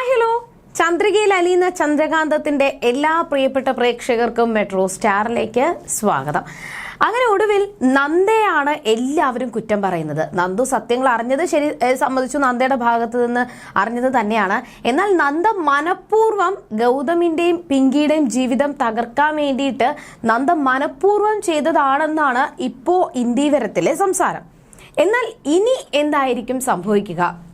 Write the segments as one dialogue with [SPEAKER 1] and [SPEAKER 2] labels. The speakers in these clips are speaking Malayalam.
[SPEAKER 1] ഹായ് ഹലോ ചന്ദ്രികയിൽ അലിയുന്ന ചന്ദ്രകാന്തത്തിന്റെ എല്ലാ പ്രിയപ്പെട്ട പ്രേക്ഷകർക്കും മെട്രോ സ്റ്റാറിലേക്ക് സ്വാഗതം. അങ്ങനെ ഒടുവിൽ നന്ദയാണ് എല്ലാവരും കുറ്റം പറയുന്നത്. നന്ദു സത്യങ്ങൾ അറിഞ്ഞത് ശരി സംബന്ധിച്ചു നന്ദയുടെ ഭാഗത്ത് നിന്ന് അറിഞ്ഞത് തന്നെയാണ്. എന്നാൽ നന്ദ മനഃപൂർവം ഗൗതമിന്റെയും പിങ്കിയുടെയും ജീവിതം തകർക്കാൻ വേണ്ടിയിട്ട് നന്ദ മനഃപൂർവം ചെയ്തതാണെന്നാണ് ഇപ്പോൾ ഇന്ത്യവരത്തിലെ സംസാരം. എന്നാൽ ഇനി എന്തായിരിക്കും സംഭവിക്കുക?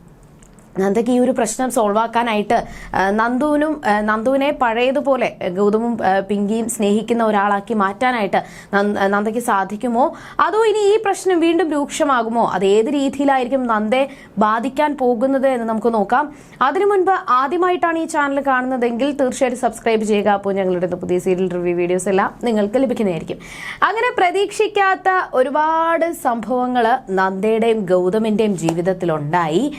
[SPEAKER 1] നന്ദയ്ക്ക് ഈ ഒരു പ്രശ്നം സോൾവ് ആക്കാനായിട്ട് നന്ദുവിനും നന്ദുവിനെ പഴയതുപോലെ ഗൗതമും പിങ്കിയും സ്നേഹിക്കുന്ന ഒരാളാക്കി മാറ്റാനായിട്ട് നന്ദ- നന്ദയ്ക്ക് സാധിക്കുമോ? അതോ ഇനി ഈ പ്രശ്നം വീണ്ടും രൂക്ഷമാകുമോ? അത് ഏത് രീതിയിലായിരിക്കും നന്ദയെ ബാധിക്കാൻ പോകുന്നത് എന്ന് നമുക്ക് നോക്കാം. അതിനു മുൻപ് ആദ്യമായിട്ടാണ് ഈ ചാനൽ കാണുന്നതെങ്കിൽ തീർച്ചയായിട്ടും സബ്സ്ക്രൈബ് ചെയ്യുക. അപ്പോൾ ഞങ്ങളുടെ പുതിയ സീരിയൽ റിവ്യൂ വീഡിയോസ് എല്ലാം നിങ്ങൾക്ക് ലഭിക്കുന്നതായിരിക്കും. അങ്ങനെ പ്രതീക്ഷിക്കാത്ത ഒരുപാട് സംഭവങ്ങൾ നന്ദയുടെയും ഗൗതമിന്റെയും ജീവിതത്തിലുണ്ടായി.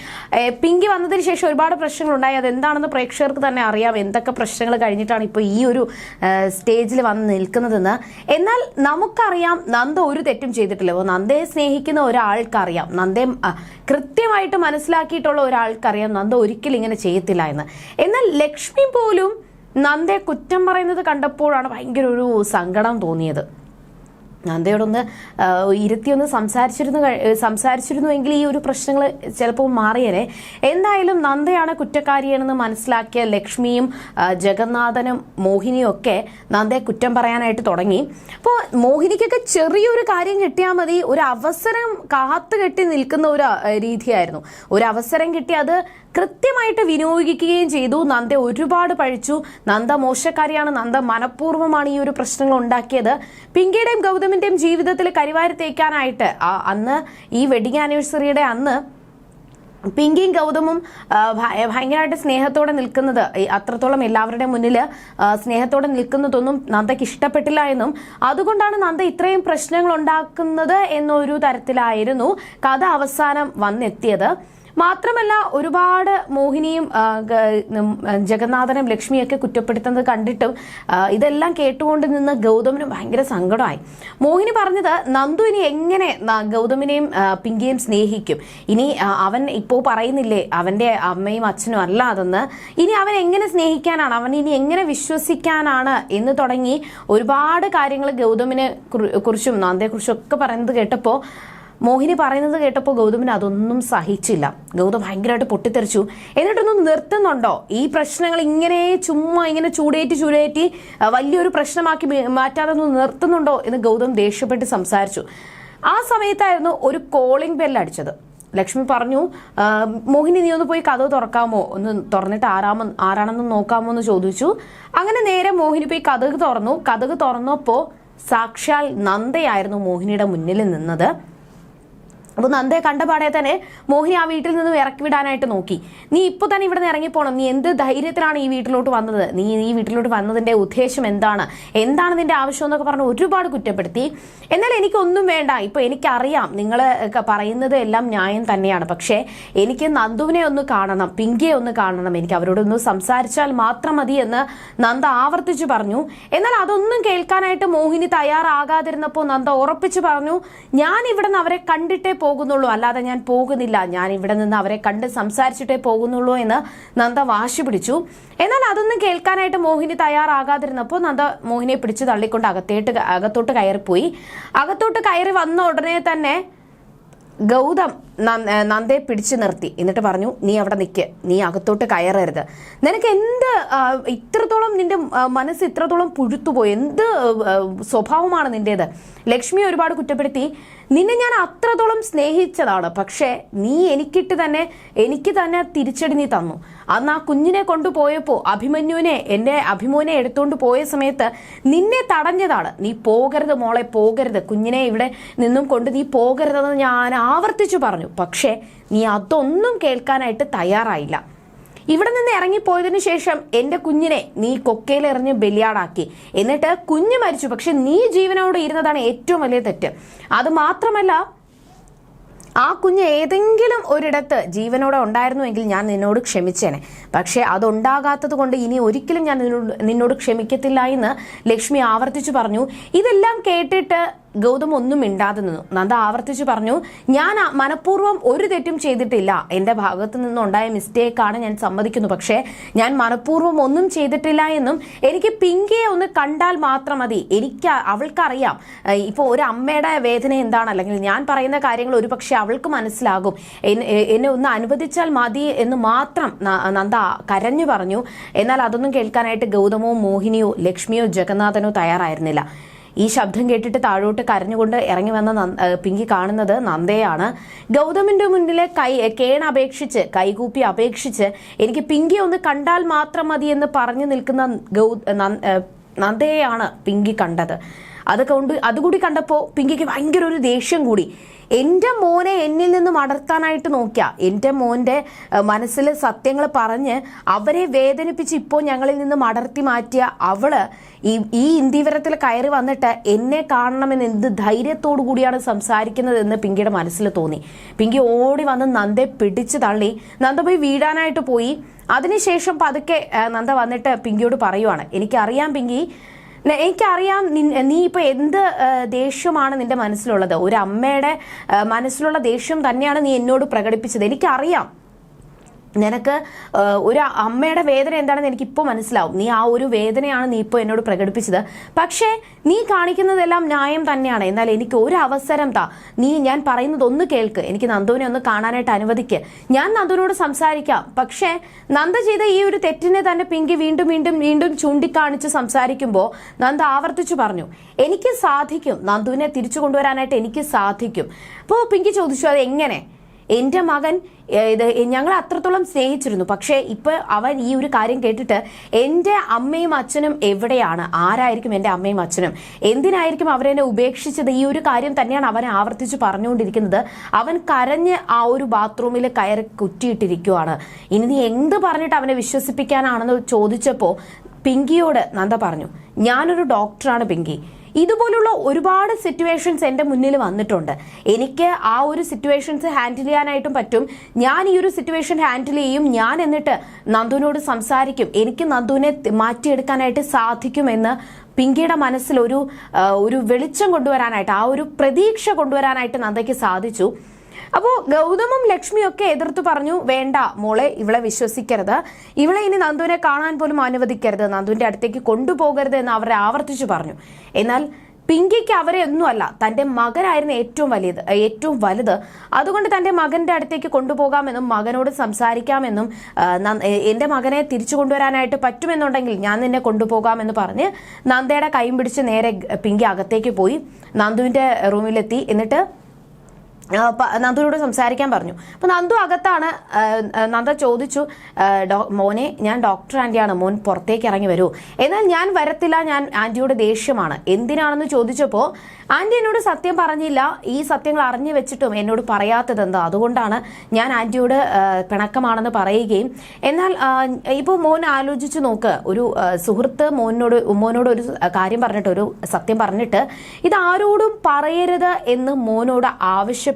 [SPEAKER 1] പിങ്കി വന്നതിന് ശേഷം ഒരുപാട് പ്രശ്നങ്ങളുണ്ടായി. അതെന്താണെന്ന് പ്രേക്ഷകർക്ക് തന്നെ അറിയാം. എന്തൊക്കെ പ്രശ്നങ്ങൾ കഴിഞ്ഞിട്ടാണ് ഇപ്പോൾ ഈ ഒരു സ്റ്റേജിൽ വന്ന് നിൽക്കുന്നതെന്ന്. എന്നാൽ നമുക്കറിയാം നന്ദ ഒരു തെറ്റും ചെയ്തിട്ടില്ല. നന്ദയെ സ്നേഹിക്കുന്ന ഒരാൾക്കറിയാം. നന്ദയെ കൃത്യമായിട്ട് മനസ്സിലാക്കിയിട്ടുള്ള ഒരാൾക്കറിയാം നന്ദ ഒരിക്കലും ഇങ്ങനെ ചെയ്യത്തില്ല എന്ന്. എന്നാൽ ലക്ഷ്മി പോലും നന്ദയെ കുറ്റം പറയുന്നത് കണ്ടപ്പോഴാണ് ഭയങ്കര ഒരു സങ്കടം തോന്നിയത്. നന്ദയോടൊന്ന് ഇരുത്തിയൊന്ന് സംസാരിച്ചിരുന്നു സംസാരിച്ചിരുന്നുവെങ്കിൽ ഈ ഒരു പ്രശ്നങ്ങൾ ചിലപ്പോൾ മാറിയേനെ. എന്തായാലും നന്ദയാണ് കുറ്റക്കാരിയാണെന്ന് മനസ്സിലാക്കിയ ലക്ഷ്മിയും ജഗന്നാഥനും മോഹിനിയും ഒക്കെ നന്ദയെ കുറ്റം പറയാനായിട്ട് തുടങ്ങി. അപ്പോൾ മോഹിനിക്കൊക്കെ ചെറിയൊരു കാര്യം കിട്ടിയാൽ മതി. ഒരു അവസരം കാത്തു കെട്ടി നിൽക്കുന്ന ഒരു രീതിയായിരുന്നു. ഒരു അവസരം കിട്ടി അത് കൃത്യമായിട്ട് വിനിയോഗിക്കുകയും ചെയ്തു. നന്ദ ഒരുപാട് പഴിച്ചു. നന്ദ മോശക്കാരിയാണ്. നന്ദ മനഃപൂർവമാണ് ഈ ഒരു പ്രശ്നങ്ങൾ ഉണ്ടാക്കിയത്. പിങ്കിയുടെയും ഗൗതമിന്റെയും ജീവിതത്തിൽ കരിവാരി തേക്കാനായിട്ട് അന്ന് ഈ വെഡിങ് ആനിവേഴ്സറിയുടെ അന്ന് പിങ്കിയും ഗൗതമും ഭയങ്കരമായിട്ട് സ്നേഹത്തോടെ നിൽക്കുന്നത് അത്രത്തോളം എല്ലാവരുടെ മുന്നിൽ സ്നേഹത്തോടെ നിൽക്കുന്നതൊന്നും നന്ദയ്ക്ക് ഇഷ്ടപ്പെട്ടില്ല എന്നും. അതുകൊണ്ടാണ് നന്ദ ഇത്രയും പ്രശ്നങ്ങൾ ഉണ്ടാക്കുന്നത് എന്നൊരു തരത്തിലായിരുന്നു കഥ അവസാനം വന്നെത്തിയത്. മാത്രമല്ല ഒരുപാട് മോഹിനിയും ജഗന്നാഥനും ലക്ഷ്മിയൊക്കെ കുറ്റപ്പെടുത്തുന്നത് കണ്ടിട്ടും ഇതെല്ലാം കേട്ടുകൊണ്ട് നിന്ന് ഗൗതമിന് ഭയങ്കര സങ്കടമായി. മോഹിനി പറഞ്ഞത് നന്ദു ഇനി എങ്ങനെ ഗൗതമിനെയും പിങ്കിയെയും സ്നേഹിക്കും? ഇനി അവൻ ഇപ്പോൾ പറയുന്നില്ലേ അവന്റെ അമ്മയും അച്ഛനും അല്ല അതെന്ന് ഇനി അവൻ എങ്ങനെ സ്നേഹിക്കാനാണ്? അവൻ ഇനി എങ്ങനെ വിശ്വസിക്കാനാണ്? എന്ന് തുടങ്ങി ഒരുപാട് കാര്യങ്ങൾ ഗൗതമിനെ കുറിച്ചും നന്ദയെക്കുറിച്ചും ഒക്കെ പറയുന്നത് കേട്ടപ്പോൾ മോഹിനി പറയുന്നത് കേട്ടപ്പോൾ ഗൗതമിന് അതൊന്നും സഹിച്ചില്ല. ഗൗതം ഭയങ്കരമായിട്ട് പൊട്ടിത്തെറിച്ചു. എന്നിട്ടൊന്നും നിർത്തുന്നുണ്ടോ? ഈ പ്രശ്നങ്ങൾ ഇങ്ങനെ ചുമ്മാ ഇങ്ങനെ ചൂടേറ്റി ചൂടേറ്റി വലിയൊരു പ്രശ്നമാക്കി മാറ്റാതെ ഒന്നും നിർത്തുന്നുണ്ടോ എന്ന് ഗൗതം ദേഷ്യപ്പെട്ട് സംസാരിച്ചു. ആ സമയത്തായിരുന്നു ഒരു കോളിംഗ് ബെൽ അടിച്ചത്. ലക്ഷ്മി പറഞ്ഞു മോഹിനി നീ ഒന്ന് പോയി കഥ തുറക്കാമോ? ഒന്ന് തുറന്നിട്ട് ആരാമ ആരാണെന്ന് നോക്കാമോ എന്ന് ചോദിച്ചു. അങ്ങനെ നേരെ മോഹിനി പോയി കഥക് തുറന്നു. കഥക് തുറന്നപ്പോൾ സാക്ഷാൽ നന്ദയായിരുന്നു മോഹിനിയുടെ മുന്നിൽ നിന്നത്. അപ്പോൾ നന്ദയെ കണ്ടപാടെ തന്നെ മോഹിനി ആ വീട്ടിൽ നിന്നും ഇറക്കി വിടാനായിട്ട് നോക്കി. നീ ഇപ്പൊ തന്നെ ഇവിടെ നിന്ന് ഇറങ്ങിപ്പോണം നീ എന്ത് ധൈര്യത്തിലാണ് ഈ വീട്ടിലോട്ട് വന്നത്? നീ ഈ വീട്ടിലോട്ട് വന്നതിന്റെ ഉദ്ദേശം എന്താണ്? എന്താണ് നിന്റെ ആവശ്യം എന്നൊക്കെ പറഞ്ഞ് ഒരുപാട് കുറ്റപ്പെടുത്തി. എന്നാൽ എനിക്കൊന്നും വേണ്ട. ഇപ്പൊ എനിക്കറിയാം. നിങ്ങൾ പറയുന്നത് എല്ലാം ന്യായം തന്നെയാണ്. പക്ഷേ എനിക്ക് നന്ദുവിനെ ഒന്ന് കാണണം. പിങ്കിയെ ഒന്ന് കാണണം. എനിക്ക് അവരോടൊന്ന് സംസാരിച്ചാൽ മാത്രം മതി എന്ന് നന്ദ ആവർത്തിച്ചു പറഞ്ഞു. എന്നാൽ അതൊന്നും കേൾക്കാനായിട്ട് മോഹിനി തയ്യാറാകാതിരുന്നപ്പോൾ നന്ദ ഉറപ്പിച്ചു പറഞ്ഞു ഞാൻ ഇവിടെ നിന്ന് അവരെ കണ്ടിട്ടേ പോകുന്നുള്ളൂ. അല്ലാതെ ഞാൻ പോകുന്നില്ല. ഞാൻ ഇവിടെ നിന്ന് അവരെ കണ്ട് സംസാരിച്ചിട്ടേ പോകുന്നുള്ളൂ എന്ന് നന്ദ വാശി പിടിച്ചു. എന്നാൽ അതൊന്നും കേൾക്കാനായിട്ട് മോഹിനി തയ്യാറാകാതിരുന്നപ്പോൾ നന്ദ മോഹിനിയെ പിടിച്ച് തള്ളിക്കൊണ്ട് അകത്തേട്ട് അകത്തോട്ട് കയറിപ്പോയി. അകത്തോട്ട് കയറി വന്ന ഉടനെ തന്നെ ഗൗതം നന്ദയെ പിടിച്ചു നിർത്തി. എന്നിട്ട് പറഞ്ഞു നീ അവിടെ നിൽക്ക് നീ അകത്തോട്ട് കയറരുത്. നിനക്ക് എന്ത് ഇത്രത്തോളം നിന്റെ മനസ്സ് ഇത്രത്തോളം പുഴുത്തുപോയി? എന്ത് സ്വഭാവമാണ് നിന്റേത്? ലക്ഷ്മി ഒരുപാട് കുറ്റപ്പെടുത്തി. നിന്നെ ഞാൻ അത്രത്തോളം സ്നേഹിച്ചതാണ്. പക്ഷേ നീ എനിക്കിട്ട് തന്നെ എനിക്ക് തന്നെ തിരിച്ചടി നീ തന്നു. അന്ന് ആ കുഞ്ഞിനെ കൊണ്ടുപോയപ്പോൾ അഭിമന്യുവിനെ എന്റെ അഭിമോനെ എടുത്തുകൊണ്ട് പോയ സമയത്ത് നിന്നെ തടഞ്ഞതാണ്. നീ പോകരുത് മോളെ പോകരുത്. കുഞ്ഞിനെ ഇവിടെ നിന്നും കൊണ്ട് നീ പോകരുതെന്ന് ഞാൻ ആവർത്തിച്ചു പറഞ്ഞു. പക്ഷേ നീ അതൊന്നും കേൾക്കാനായിട്ട് തയ്യാറായില്ല. ഇവിടെ നിന്ന് ഇറങ്ങിപ്പോയതിനു ശേഷം എന്റെ കുഞ്ഞിനെ നീ കൊക്കയിലെറിഞ്ഞ് ബലിയാടാക്കി. എന്നിട്ട് കുഞ്ഞ് മരിച്ചു. പക്ഷെ നീ ജീവനോട് ഇരുന്നതാണ് ഏറ്റവും വലിയ തെറ്റ്. അത് മാത്രമല്ല ആ കുഞ്ഞ് ഏതെങ്കിലും ഒരിടത്ത് ജീവനോടെ ഉണ്ടായിരുന്നുവെങ്കിൽ ഞാൻ നിന്നോട് ക്ഷമിച്ചേനെ. പക്ഷേ അതുണ്ടാകാത്തത് കൊണ്ട് ഇനി ഒരിക്കലും ഞാൻ നിന്നോട് നിന്നോട് ക്ഷമിക്കത്തില്ല എന്ന് ലക്ഷ്മി ആവർത്തിച്ചു പറഞ്ഞു. ഇതെല്ലാം കേട്ടിട്ട് ഗൗതം ഒന്നും മിണ്ടാതെ നിന്നു. നന്ദ ആവർത്തിച്ചു പറഞ്ഞു ഞാൻ മനഃപൂർവം ഒരു തെറ്റും ചെയ്തിട്ടില്ല. എന്റെ ഭാഗത്ത് നിന്നുണ്ടായ മിസ്റ്റേക്കാണ് ഞാൻ സമ്മതിക്കുന്നു. പക്ഷേ ഞാൻ മനഃപൂർവം ഒന്നും ചെയ്തിട്ടില്ല എന്നും എനിക്ക് പിങ്കിയെ ഒന്ന് കണ്ടാൽ മാത്രം മതി. എനിക്ക് അവൾക്കറിയാം. ഇപ്പോൾ ഒരു അമ്മയുടെ വേദന എന്താണ്? അല്ലെങ്കിൽ ഞാൻ പറയുന്ന കാര്യങ്ങൾ ഒരുപക്ഷേ അവൾക്ക് മനസ്സിലാകും. എന്നെ ഒന്ന് അനുവദിച്ചാൽ മതി എന്ന് മാത്രം നന്ദ കരഞ്ഞു പറഞ്ഞു. എന്നാൽ അതൊന്നും കേൾക്കാനായിട്ട് ഗൗതമോ മോഹിനിയോ ലക്ഷ്മിയോ ജഗന്നാഥനോ തയ്യാറായിരുന്നില്ല. ഈ ശബ്ദം കേട്ടിട്ട് താഴോട്ട് കരഞ്ഞുകൊണ്ട് ഇറങ്ങി വന്ന പിങ്കി കാണുന്നത് നന്ദയാണ്. ഗൗതമിന്റെ മുന്നിലെ കൈ കേൺ അപേക്ഷിച്ച് കൈകൂപ്പി അപേക്ഷിച്ച് എനിക്ക് പിങ്കി ഒന്ന് കണ്ടാൽ മാത്രം മതി എന്ന് പറഞ്ഞു നിൽക്കുന്ന ഗൗ നന്ദ- നന്ദയെയാണ് പിങ്കി കണ്ടത്. അത് കൊണ്ട് അതുകൂടി കണ്ടപ്പോൾ പിങ്കിക്ക് ഭയങ്കര ഒരു ദേഷ്യം കൂടി. എന്റെ മോനെ എന്നിൽ നിന്നും അടർത്താനായിട്ട് നോക്കിയ. എന്റെ മോന്റെ മനസ്സിൽ സത്യങ്ങൾ പറഞ്ഞ് അവരെ വേദനിപ്പിച്ച് ഇപ്പോൾ ഞങ്ങളിൽ നിന്നും അടർത്തി മാറ്റിയ അവൾ ഈ ഈ ഇന്ത്യവരത്തിൽ കയറി വന്നിട്ട് എന്നെ കാണണമെന്ന് എന്ത് ധൈര്യത്തോടു കൂടിയാണ് സംസാരിക്കുന്നത് എന്ന് പിങ്കിയുടെ മനസ്സിൽ തോന്നി. പിങ്കി ഓടി വന്ന് നന്ദയെ പിടിച്ചു തള്ളി. നന്ദ പോയി വീടാനായിട്ട് പോയി. അതിനുശേഷം പതുക്കെ നന്ദ വന്നിട്ട് പിങ്കിയോട് പറയുവാണ്. എനിക്കറിയാം പിങ്കി എനിക്കറിയാം നീ ഇപ്പൊ എന്ത് ദേഷ്യമാണ് നിന്റെ മനസ്സിലുള്ളത്? ഒരു അമ്മയുടെ മനസ്സിലുള്ള ദേഷ്യം തന്നെയാണ് നീ എന്നോട് പ്രകടിപ്പിച്ചത്. എനിക്കറിയാം. നിനക്ക് ഒരു അമ്മയുടെ വേദന എന്താണെന്ന് എനിക്ക് ഇപ്പോൾ മനസ്സിലാവും. നീ ആ ഒരു വേദനയാണ് നീ ഇപ്പോൾ എന്നോട് പ്രകടിപ്പിച്ചത്. പക്ഷേ നീ കാണിക്കുന്നതെല്ലാം ന്യായം തന്നെയാണ്. എന്നാൽ എനിക്ക് ഒരു അവസരം താ. നീ ഞാൻ പറയുന്നത് ഒന്ന് കേൾക്ക്. എനിക്ക് നന്ദുവിനെ ഒന്ന് കാണാനായിട്ട് അനുവദിക്ക്. ഞാൻ നന്ദുവിനോട് സംസാരിക്കാം. പക്ഷേ നന്ദ ചെയ്ത ഈ ഒരു തെറ്റിനെ തന്നെ പിങ്കി വീണ്ടും വീണ്ടും വീണ്ടും ചൂണ്ടിക്കാണിച്ച് സംസാരിക്കുമ്പോൾ നന്ദ ആവർത്തിച്ചു പറഞ്ഞു എനിക്ക് സാധിക്കും. നന്ദുവിനെ തിരിച്ചു കൊണ്ടുവരാനായിട്ട് എനിക്ക് സാധിക്കും. അപ്പോൾ പിങ്കി ചോദിച്ചു അത് എങ്ങനെ എന്റെ മകൻ ഇത് ഞങ്ങൾ അത്രത്തോളം സ്നേഹിച്ചിരുന്നു. പക്ഷേ ഇപ്പൊ അവൻ ഈ ഒരു കാര്യം കേട്ടിട്ട് എന്റെ അമ്മയും അച്ഛനും എവിടെയാണ്? ആരായിരിക്കും എന്റെ അമ്മയും അച്ഛനും? എന്തിനായിരിക്കും അവരെന്നെ ഉപേക്ഷിച്ചത്? ഈ ഒരു കാര്യം തന്നെയാണ് അവൻ ആവർത്തിച്ച് പറഞ്ഞുകൊണ്ടിരിക്കുന്നത്. അവൻ കരഞ്ഞ് ആ ഒരു ബാത്റൂമിൽ കയറി കുറ്റിയിട്ടിരിക്കുവാണ്. ഇനി നീ എന്ത് പറഞ്ഞിട്ട് അവനെ വിശ്വസിപ്പിക്കാനാണെന്ന് ചോദിച്ചപ്പോൾ പിങ്കിയോട് നന്ദ പറഞ്ഞു ഞാനൊരു ഡോക്ടറാണ് പിങ്കി. ഇതുപോലുള്ള ഒരുപാട് സിറ്റുവേഷൻസ് എന്റെ മുന്നിൽ വന്നിട്ടുണ്ട്. എനിക്ക് ആ ഒരു സിറ്റുവേഷൻസ് ഹാൻഡിൽ ചെയ്യാനായിട്ടും പറ്റും. ഞാൻ ഈ ഒരു സിറ്റുവേഷൻ ഹാൻഡിൽ ചെയ്യും. ഞാൻ എന്നിട്ട് നന്ദുവിനോട് സംസാരിക്കും. എനിക്ക് നന്ദുവിനെ മാറ്റിയെടുക്കാനായിട്ട് സാധിക്കുമെന്ന് പിങ്കിയുടെ മനസ്സിൽ ഒരു ഒരു വെളിച്ചം കൊണ്ടുവരാനായിട്ട് ആ ഒരു പ്രതീക്ഷ കൊണ്ടുവരാനായിട്ട് നന്ദയ്ക്ക് സാധിച്ചു. അപ്പോൾ ഗൗതമും ലക്ഷ്മിയൊക്കെ എതിർത്ത് പറഞ്ഞു വേണ്ട മോളെ ഇവളെ വിശ്വസിക്കരുത്. ഇവളെ ഇനി നന്ദുവിനെ കാണാൻ പോലും അനുവദിക്കരുത്. നന്ദുവിന്റെ അടുത്തേക്ക് കൊണ്ടുപോകരുത് എന്ന് അവരെ ആവർത്തിച്ചു പറഞ്ഞു. എന്നാൽ പിങ്കിക്ക് അവരെ ഒന്നുമല്ല തന്റെ മകനായിരുന്നു ഏറ്റവും വലിയത് ഏറ്റവും വലുത്. അതുകൊണ്ട് തന്റെ മകന്റെ അടുത്തേക്ക് കൊണ്ടുപോകാമെന്നും മകനോട് സംസാരിക്കാമെന്നും എന്റെ മകനെ തിരിച്ചു കൊണ്ടുവരാനായിട്ട് പറ്റുമെന്നുണ്ടെങ്കിൽ ഞാൻ നിന്നെ കൊണ്ടുപോകാമെന്ന് പറഞ്ഞ് നന്ദയുടെ കൈയും പിടിച്ച് നേരെ പിങ്കി അകത്തേക്ക് പോയി. നന്ദുവിന്റെ റൂമിലെത്തി. എന്നിട്ട് നന്ദുവിനോട് സംസാരിക്കാൻ പറഞ്ഞു. അപ്പൊ നന്ദു അകത്താണ് നന്ദ ചോദിച്ചു മോനെ ഞാൻ ഡോക്ടർ ആന്റിയാണ് മോൻ പുറത്തേക്ക് ഇറങ്ങി വരൂ. എന്നാൽ ഞാൻ വരത്തില്ല ഞാൻ ആന്റിയുടെ ദേഷ്യമാണ്. എന്തിനാണെന്ന് ചോദിച്ചപ്പോൾ ആന്റി എന്നോട് സത്യം പറഞ്ഞില്ല. ഈ സത്യങ്ങൾ അറിഞ്ഞു വെച്ചിട്ടും എന്നോട് പറയാത്തത് എന്താ? അതുകൊണ്ടാണ് ഞാൻ ആന്റിയോട് പിണക്കമാണെന്ന് പറയുകയും. എന്നാൽ ഇപ്പോൾ മോൻ ആലോചിച്ച് നോക്ക്. ഒരു സുഹൃത്ത് മോനോട് മോനോട് ഒരു കാര്യം പറഞ്ഞിട്ട് ഒരു സത്യം പറഞ്ഞിട്ട് ഇത് ആരോടും പറയരുത് എന്ന് മോനോട്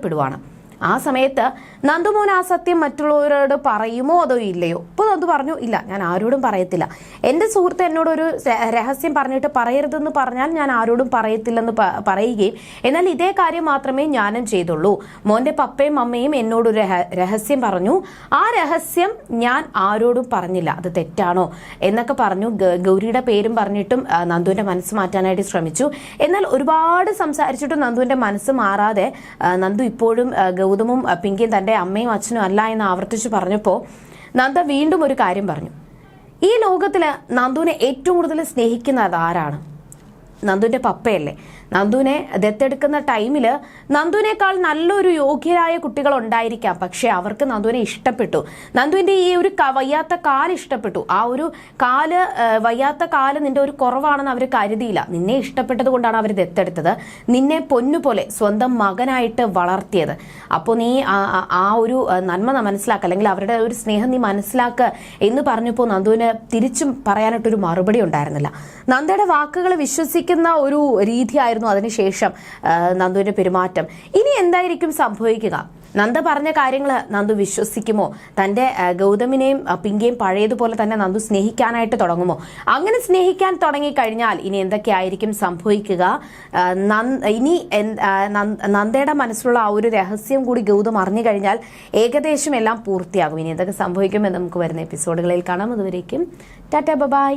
[SPEAKER 1] ആവശ്യപ്പെടുവാണ് ആ സമയത്ത് നന്ദുമോൻ ആ സത്യം മറ്റുള്ളവരോട് പറയുമോ അതോ ഇല്ലയോ? ഇപ്പൊ നന്ദു പറഞ്ഞു ഇല്ല ഞാൻ ആരോടും പറയത്തില്ല. എന്റെ സുഹൃത്ത് എന്നോടൊരു രഹസ്യം പറഞ്ഞിട്ട് പറയരുതെന്ന് പറഞ്ഞാൽ ഞാൻ ആരോടും പറയത്തില്ലെന്ന് പറയുകയും എന്നാൽ ഇതേ കാര്യം മാത്രമേ ഞാനും ചെയ്തുള്ളൂ. മോന്റെ പപ്പയും അമ്മയും എന്നോടൊരു രഹസ്യം പറഞ്ഞു. ആ രഹസ്യം ഞാൻ ആരോടും പറഞ്ഞില്ല. അത് തെറ്റാണോ? എന്നൊക്കെ പറഞ്ഞു. ഗൗരിയുടെ പേരും പറഞ്ഞിട്ടും നന്ദുവിന്റെ മനസ്സ് മാറ്റാനായിട്ട് ശ്രമിച്ചു. എന്നാൽ ഒരുപാട് സംസാരിച്ചിട്ടും നന്ദുവിന്റെ മനസ്സ് മാറാതെ നന്ദു ഇപ്പോഴും ആ, ഗൗതമും പിങ്കിയും തന്റെ അമ്മയും അച്ഛനും അല്ല എന്ന് ആവർത്തിച്ച് പറഞ്ഞപ്പോൾ നന്ദ വീണ്ടും ഒരു കാര്യം പറഞ്ഞു. ഈ ലോകത്തിൽ നന്ദുവിനെ ഏറ്റവും കൂടുതൽ സ്നേഹിക്കുന്നത് ആരാണ്? നന്ദുവിന്റെ പപ്പയല്ലേ? നന്ദുവിനെ ദത്തെടുക്കുന്ന ടൈമിൽ നന്ദുവിനേക്കാൾ നല്ലൊരു യോഗ്യരായ കുട്ടികൾ ഉണ്ടായിരിക്കാം പക്ഷെ അവർക്ക് നന്ദുവിനെ ഇഷ്ടപ്പെട്ടു. നന്ദുവിന്റെ ഈ ഒരു വയ്യാത്ത കാൽ ഇഷ്ടപ്പെട്ടു. ആ ഒരു കാൽ വയ്യാത്ത കാൽ നിന്റെ ഒരു കുറവാണെന്ന് അവർ കരുതിയില്ല. നിന്നെ ഇഷ്ടപ്പെട്ടത് കൊണ്ടാണ് അവർ ദത്തെടുത്തത്. നിന്നെ പൊന്നുപോലെ സ്വന്തം മകനായിട്ട് വളർത്തിയത്. അപ്പോൾ നീ ആ- ഒരു നന്മ മനസ്സിലാക്ക. മനസ്സിലാക്കുക അല്ലെങ്കിൽ അവരുടെ ഒരു സ്നേഹം നീ മനസ്സിലാക്കുക എന്ന് പറഞ്ഞപ്പോൾ നന്ദുവിന് തിരിച്ചും പറയാനായിട്ടൊരു മറുപടി ഉണ്ടായിരുന്നില്ല. നന്ദയുടെ വാക്കുകൾ വിശ്വസിക്കുന്ന ഒരു രീതിയായിരുന്നു എന്തായിരുന്നു അതിനുശേഷം നന്ദുവിന്റെ പെരുമാറ്റം. ഇനി എന്തായിരിക്കും സംഭവിക്കുക? നന്ദ പറഞ്ഞ കാര്യങ്ങൾ നന്ദു വിശ്വസിക്കുമോ? തന്റെ ആ, ഗൗതമിനെയും പിങ്കിയെയും പഴയതുപോലെ തന്നെ നന്ദു സ്നേഹിക്കാനായിട്ട് തുടങ്ങുമോ? അങ്ങനെ സ്നേഹിക്കാൻ തുടങ്ങിക്കഴിഞ്ഞാൽ ഇനി എന്തൊക്കെയായിരിക്കും സംഭവിക്കുക? ഇനി നന്ദയുടെ മനസ്സിലുള്ള ആ ഒരു രഹസ്യം കൂടി ഗൗതം അറിഞ്ഞു കഴിഞ്ഞാൽ ഏകദേശം എല്ലാം പൂർത്തിയാകും. ഇനി എന്തൊക്കെ സംഭവിക്കുമെന്ന് നമുക്ക് വരുന്ന എപ്പിസോഡുകളിൽ കാണാം. അതുവരേക്കും ടാറ്റ ബൈ